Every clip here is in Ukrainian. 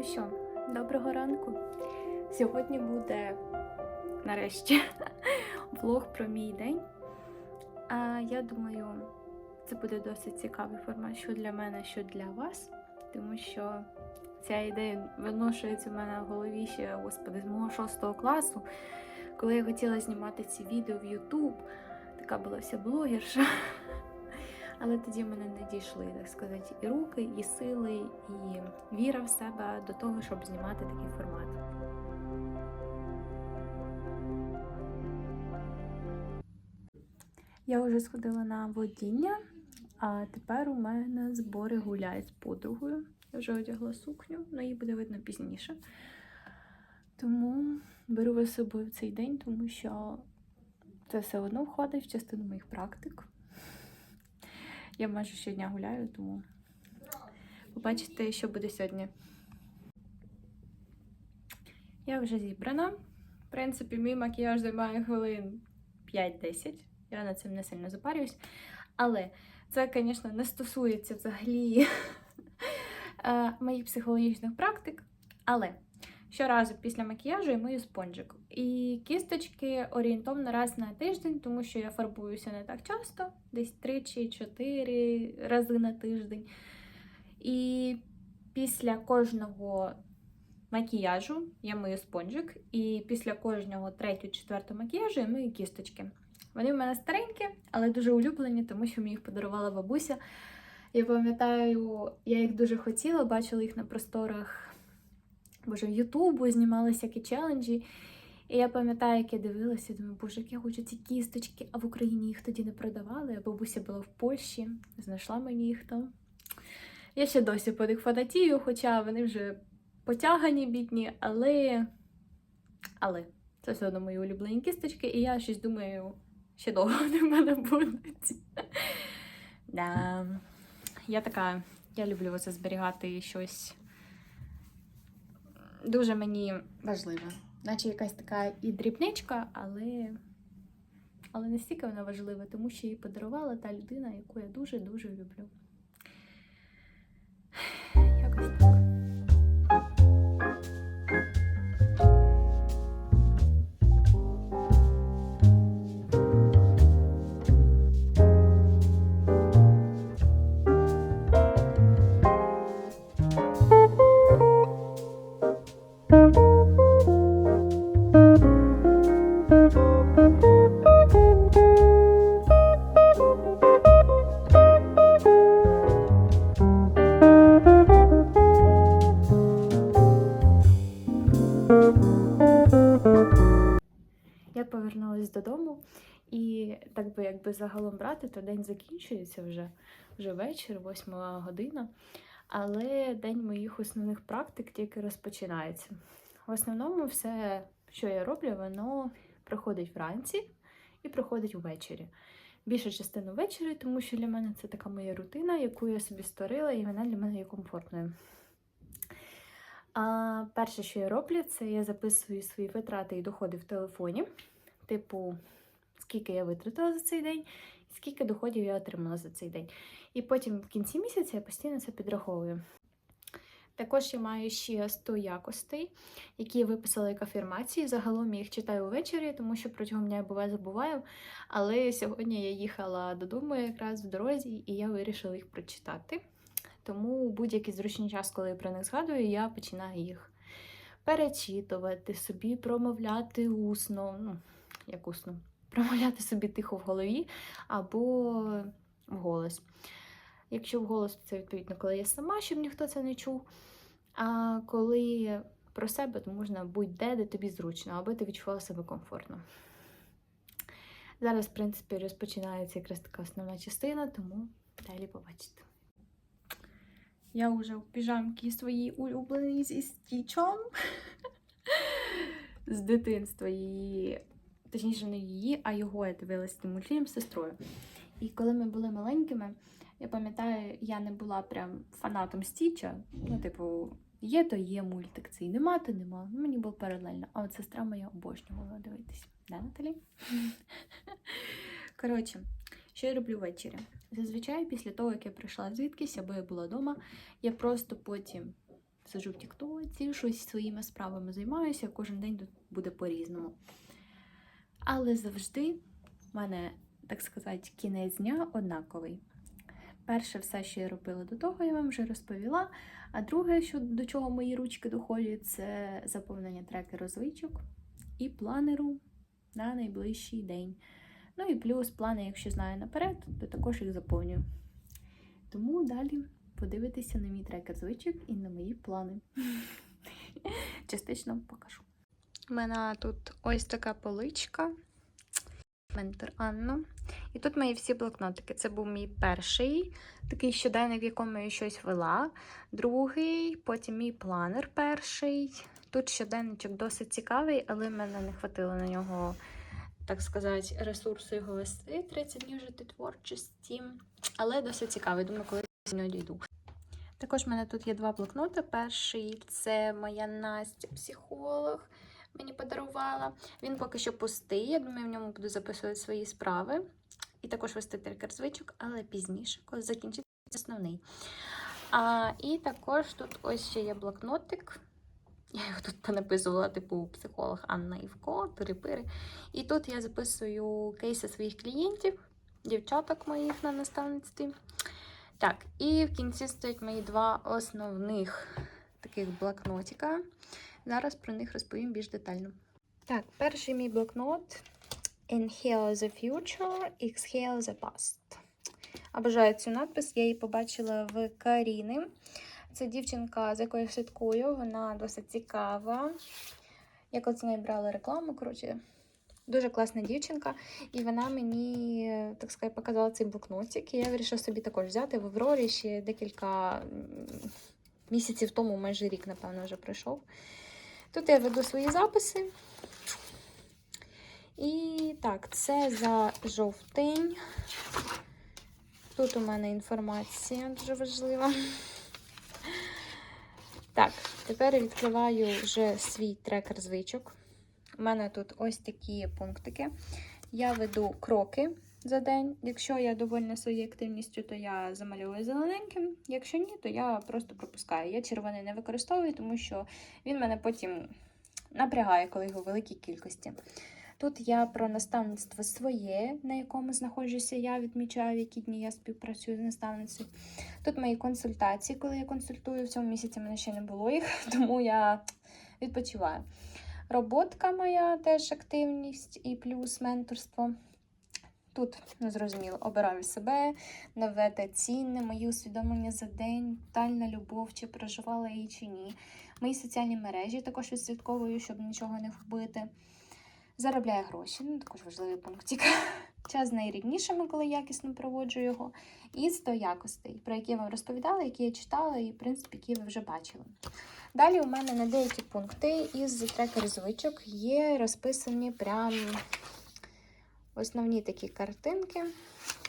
Ну що, доброго ранку. Сьогодні буде нарешті влог про мій день. А я думаю, це буде досить цікавий формат, що для мене, що для вас, тому що ця ідея виношується в мене в голові ще, господи, з мого шостого класу, коли я хотіла знімати ці відео в YouTube. Така була вся блогерша. Але тоді в мене не дійшли, так сказати, і руки, і сили, і віра в себе до того, щоб знімати такий формат. Я вже сходила на водіння, а тепер у мене збори гуляють з подругою. Я вже одягла сукню, але її буде видно пізніше. Тому беру вас собою в цей день, тому що це все одно входить в частину моїх практик. Я майже щодня гуляю, тому побачите, що буде сьогодні. Я вже зібрана. В принципі, мій макіяж займає хвилин 5-10. Я над цим не сильно запарююсь. Але це, звісно, не стосується взагалі е, моїх психологічних практик. Але щоразу після макіяжу я мию спонжик. І кісточки орієнтовно раз на тиждень, тому що я фарбуюся не так часто, десь 3 чи 4 рази на тиждень. І після кожного макіяжу я мию спонжик, і після кожного третього-четвертого макіяжу я мию кісточки. Вони в мене старенькі, але дуже улюблені, тому що мені їх подарувала бабуся. Я пам'ятаю, я їх дуже хотіла, бачила їх на просторах боже, Ютубу, знімали всякі челенджі. І я пам'ятаю, як я дивилася, думаю, боже, як я хочу ці кісточки, а в Україні їх тоді не продавали. А бабуся була в Польщі, знайшла мені їх там. Я ще досі по них фанатію, хоча вони вже потягані, бідні, але. Але це все одно мої улюблені кісточки, і я щось думаю, ще довго вони в мене будуть. Да. Я така, я люблю оце зберігати щось дуже мені важливе. Наче якась така і дрібничка, але, але настільки вона важлива, тому що її подарувала та людина, яку я дуже-дуже люблю. Якби загалом брати, то день закінчується вже, вже вечір, восьма година. Але день моїх основних практик тільки розпочинається. В основному все, що я роблю, воно проходить вранці і проходить ввечері. Більша частина ввечері, тому що для мене це така моя рутина, яку я собі створила, і вона для мене є комфортною. А перше, що я роблю, це я записую свої витрати і доходи в телефоні. Типу, скільки я витратила за цей день, і скільки доходів я отримала за цей день. І потім в кінці місяця я постійно це підраховую. Також я маю ще 100 якостей, які я виписала як афірмації. Загалом я їх читаю ввечері, тому що протягом дня я буває забуваю. Але сьогодні я їхала додому якраз в дорозі, і я вирішила їх прочитати. Тому будь-який зручний час, коли я про них згадую, я починаю їх перечитувати, собі промовляти усно, ну, як усно, промовляти собі тихо в голові або вголос. Якщо вголос, це відповідно, коли я сама, щоб ніхто це не чув. А коли про себе, то можна будь-де, де тобі зручно, аби ти відчувала себе комфортно. Зараз, в принципі, розпочинається якраз така основна частина, тому далі побачите. Я вже в піжамці своїй улюбленій зі стічом. З дитинства її, точніше, не її, а його я дивилася тим мультфільм з сестрою. І коли ми були маленькими, я пам'ятаю, я не була прям фанатом Стіча. Ну, типу, є, то є мультик цей, нема, то нема. Ну, Мені було паралельно. А от сестра моя обожнювала дивитись. Да, Наталі? Коротше, що я роблю ввечері? Зазвичай, після того, як я прийшла звідкись, або я була вдома, я просто потім сиджу в Тіктоці, щось своїми справами займаюся, кожен день тут буде по-різному. Але завжди в мене, так сказати, кінець дня однаковий. Перше, все, що я робила до того, я вам вже розповіла. А друге, що до чого мої ручки доходять, це заповнення трекеру звичок і планеру на найближчий день. Ну і плюс плани, якщо знаю наперед, то також їх заповнюю. Тому далі подивитися на мій трекер звичок і на мої плани. Частично покажу. У мене тут ось така поличка. Ментор Анна. І тут мої всі блокнотики. Це був мій перший такий щоденник, в якому я щось вела. Другий, потім мій планер перший. Тут щоденничок досить цікавий, але мене не хватило на нього, так сказати, ресурсу його вести. 30 днів жити творчості. Але досить цікавий. Думаю, колись до нього дійду. Також в мене тут є два блокноти. Перший це моя Настя, психолог. Мені подарувала. Він поки що пустий. Я думаю, в ньому буду записувати свої справи. І також вести трекер звичок, але пізніше, коли закінчиться основний. А, і також тут ось ще є блокнотик. Я його тут понаписувала, типу психолог Анна Івко, Турипири. І тут я записую кейси своїх клієнтів, дівчаток моїх на наставництві. Так, і в кінці стоять мої два основних таких блокнотика. Зараз про них розповім більш детально. Так, перший мій блокнот Inhale the future, exhale the past. Обожаю цю надпис, я її побачила в Каріни. Це дівчинка, з якою я слідкую, вона досить цікава. Я коли з нею брала рекламу, коротше, дуже класна дівчинка. І вона мені, так сказати, показала цей блокнотик. І я вирішила собі також взяти в Аврорі ще декілька місяців тому, майже рік, напевно, вже пройшов. Тут я веду свої записи. І так, це за жовтень. Тут у мене інформація дуже важлива. Так, тепер відкриваю вже свій трекер звичок. У мене тут ось такі пунктики. Я веду кроки за день. Якщо я довольна своєю активністю, то я замальовую зелененьким. Якщо ні, то я просто пропускаю. Я червоний не використовую, тому що він мене потім напрягає, коли його в великій кількості. Тут я про наставництво своє, на якому знаходжуся я, відмічаю, в які дні я співпрацюю з наставницею. Тут мої консультації, коли я консультую. В цьому місяці мене ще не було їх, тому я відпочиваю. Роботка моя теж активність і плюс менторство. Тут, незрозуміло, обираю себе, нове та цінне, мої усвідомлення за день, тотальна любов, чи проживала її чи ні. Мої соціальні мережі також відслідковую, щоб нічого не вбити. Заробляє гроші, ну також важливий пунктик. Час з найріднішими, коли якісно проводжу його. І 100 якостей, про які я вам розповідала, які я читала, і, в принципі, які ви вже бачили. Далі у мене на деякі пункти із трекер звичок є розписані прям основні такі картинки,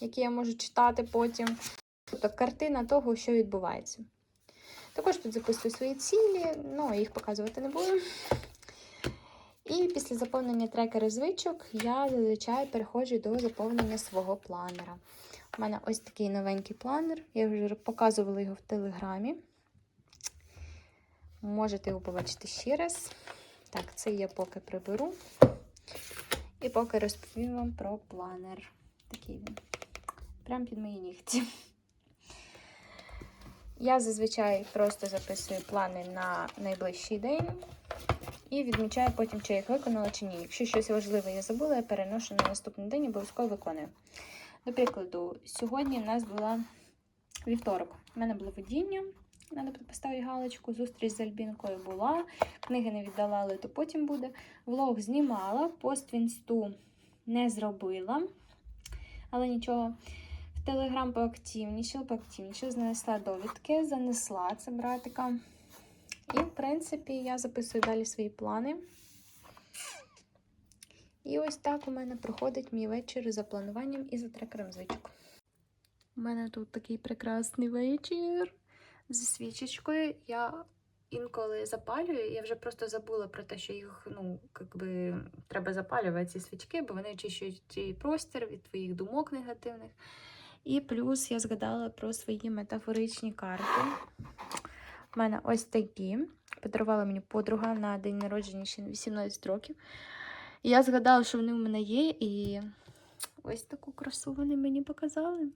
які я можу читати потім. Тобто картина того, що відбувається. Також тут записую свої цілі, ну їх показувати не буду. І після заповнення трекера звичок я зазвичай переходжу до заповнення свого планера. У мене ось такий новенький планер. Я вже показувала його в телеграмі. Можете його побачити ще раз. Так, це я поки приберу. І поки розповім вам про планер. Такий він. Прямо під мої нігті. Я зазвичай просто записую плани на найближчий день. І відмічаю потім, чи я їх виконала, чи ні. Якщо щось важливе я забула, я переношу на наступний день і обов'язково виконую. До прикладу, сьогодні в нас була вівторок. У мене було водіння, треба поставити галочку. Зустріч з Альбінкою була. Книги не віддала, але то потім буде. Влог знімала, пост в інсту не зробила, але нічого. В Телеграм поактивнішала, поактивнішала, занесла довідки, занесла це братика. І, в принципі, я записую далі свої плани. І ось так у мене проходить мій вечір за плануванням і за трекером звичок. У мене тут такий прекрасний вечір зі свічечкою. Я інколи запалюю, я вже просто забула про те, що їх ну, як би, треба запалювати ці свічки, бо вони очищують твій простір від твоїх думок негативних. І плюс я згадала про свої метафоричні карти. У мене ось такі. Подарувала мені подруга на день народження ще 18 років. І я згадала, що вони в мене є, і ось таку красу вони мені показали.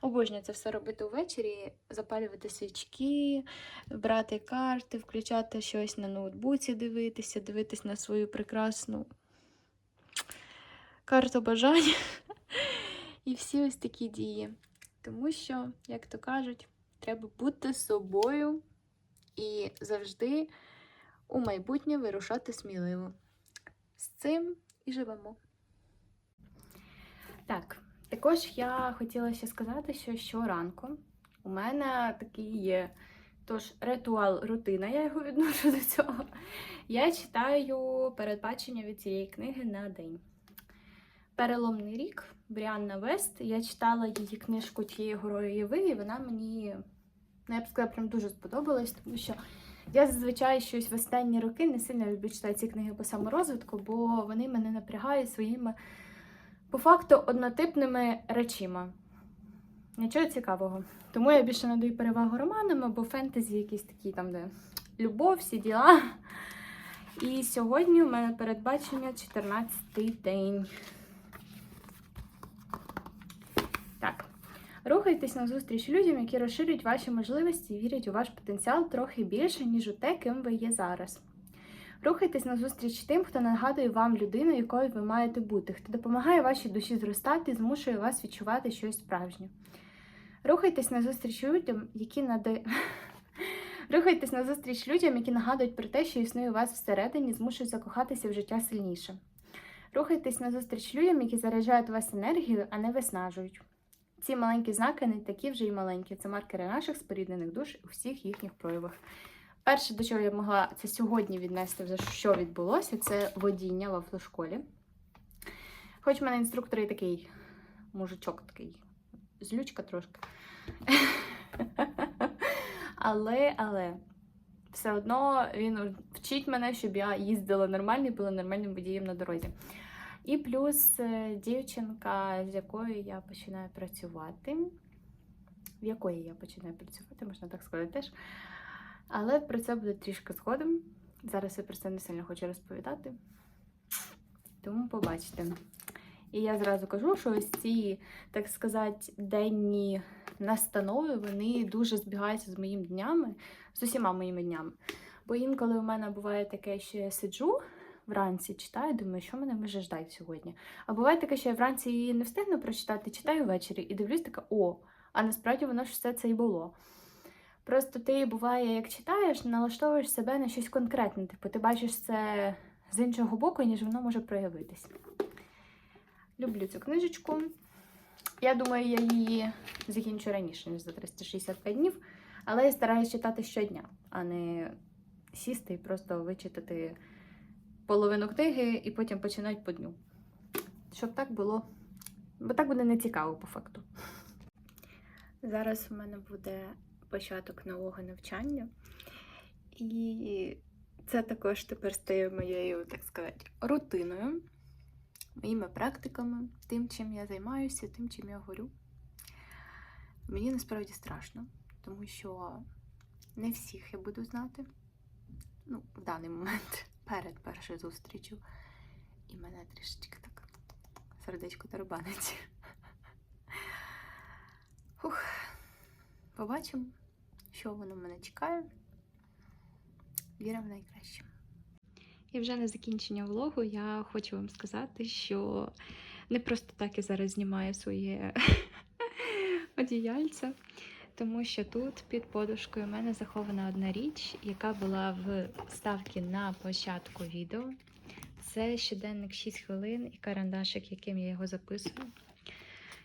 Обожнюю це все робити увечері, запалювати свічки, брати карти, включати щось на ноутбуці, дивитися, дивитись на свою прекрасну карту бажань. І всі ось такі дії. Тому що, як то кажуть, треба бути собою і завжди у майбутнє вирушати сміливо. З цим і живемо. Так, також я хотіла ще сказати, що щоранку у мене такий є тож ритуал, рутина, я його відношу до цього. Я читаю передбачення від цієї книги на день. Переломний рік Бріанна Вест. Я читала її книжку тієї горої Єви, і вона мені, ну, я б сказала, прям дуже сподобалась, тому що я зазвичай щось в останні роки не сильно люблю читати ці книги по саморозвитку, бо вони мене напрягають своїми, по факту, однотипними речима. Нічого цікавого. Тому я більше надаю перевагу романам або фентезі, якісь такі там, де любов, всі діла. І сьогодні у мене передбачення 14-й день. Так. Рухайтесь назустріч людям, які розширюють ваші можливості і вірять у ваш потенціал трохи більше, ніж у те, ким ви є зараз. Рухайтесь назустріч тим, хто нагадує вам людину, якою ви маєте бути, хто допомагає вашій душі зростати і змушує вас відчувати щось справжнє. Рухайтесь назустріч людям, які надають. Рухайтесь назустріч людям, які нагадують про те, що існує у вас всередині, змушують закохатися в життя сильніше. Рухайтесь назустріч людям, які заряджають вас енергією, а не виснажують. Ці маленькі знаки не такі вже й маленькі. Це маркери наших споріднених душ у всіх їхніх проявах. Перше, до чого я могла це сьогодні віднести, вже що відбулося, це водіння в автошколі. Хоч в мене інструктор і такий мужичок такий, злючка трошки. Але, але, все одно він вчить мене, щоб я їздила нормально і була нормальним водієм на дорозі. І плюс е, дівчинка, з якою я починаю працювати, в якої я починаю працювати, можна так сказати теж. Але про це буде трішки згодом. Зараз я про це не сильно хочу розповідати. Тому побачите. І я зразу кажу, що ось ці, так сказати, денні настанови, вони дуже збігаються з моїми днями, з усіма моїми днями. Бо інколи у мене буває таке, що я сиджу вранці, читаю, думаю, що мене може ждати сьогодні. А буває таке, що я вранці її не встигну прочитати, читаю ввечері і дивлюсь така, о, а насправді воно ж все це і було. Просто ти буває, як читаєш, налаштовуєш себе на щось конкретне. Типу, ти бачиш це з іншого боку, ніж воно може проявитись. Люблю цю книжечку. Я думаю, я її закінчу раніше, ніж за 365 днів, але я стараюся читати щодня, а не сісти і просто вичитати половину книги і потім починати по дню. Щоб так було. Бо так буде нецікаво по факту. Зараз у мене буде початок нового навчання. І це також тепер стає моєю, так сказати, рутиною, моїми практиками, тим, чим я займаюся, тим, чим я горю. Мені насправді страшно, тому що не всіх я буду знати. Ну, в даний момент перед першою зустрічю. І мене трішечки так сердечко тарабанить. Побачимо, що воно мене чекає. Віра в найкраще. І вже на закінчення влогу я хочу вам сказати, що не просто так я зараз знімаю своє одіяльце, тому що тут під подушкою в мене захована одна річ, яка була в ставці на початку відео. Це щоденник 6 хвилин і карандашик, яким я його записую.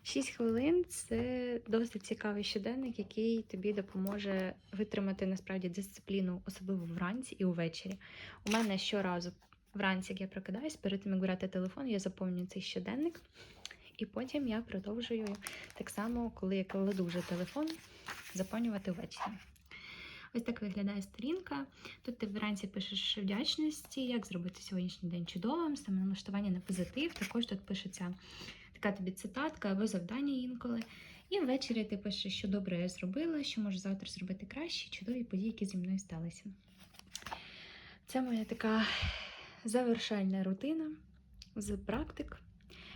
6 хвилин це досить цікавий щоденник, який тобі допоможе витримати насправді дисципліну, особливо вранці і увечері. У мене щоразу вранці, як я прокидаюсь, перед тим як брати телефон, я заповнюю цей щоденник, і потім я продовжую так само, коли я кладу вже телефон, заповнювати ввечері. Ось так виглядає сторінка. Тут ти вранці пишеш вдячності, як зробити сьогоднішній день чудовим, саме налаштування на позитив. Також тут пишеться така тобі цитатка або завдання інколи. І ввечері ти пишеш, що добре я зробила, що можу завтра зробити краще, чудові події, які зі мною сталися. Це моя така завершальна рутина з практик.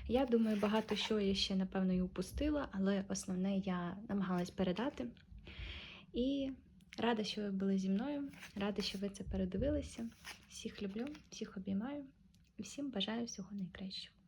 Я думаю, багато що я ще, напевно, і упустила, але основне я намагалась передати. І рада, що ви були зі мною, рада, що ви це передивилися. Всіх люблю, всіх обіймаю і всім бажаю всього найкращого.